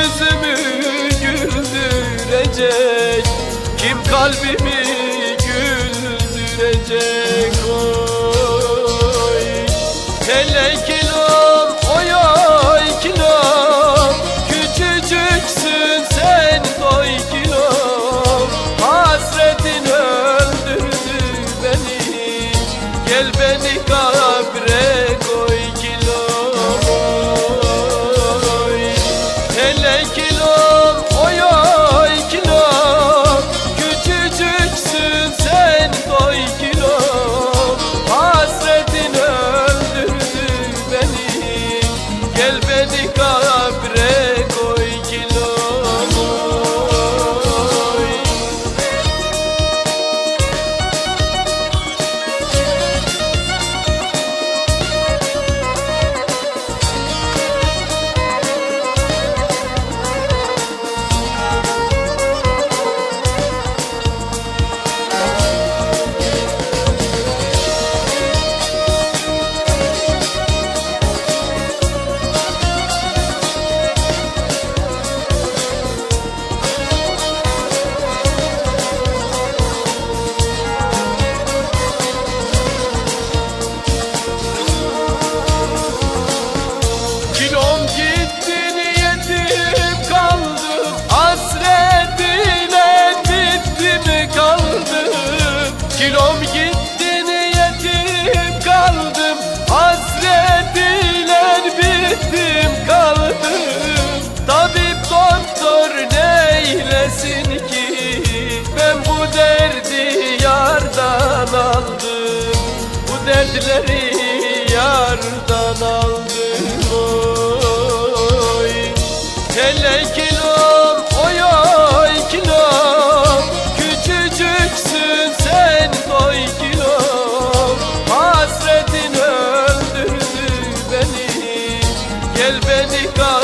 yüzümü güldürecek? Kim kalbimi güldürecek? Oy. Hele kilom oy oy kilom. Küçücüksün sen koy kilom. Hasretin öldürdü beni. Gel beni kabre Bu dertleri yardan aldım oy. Hele kilom oy oy kilom. Küçücüksün sen koy kilom. Hasretin öldürdü beni. Gel beni kal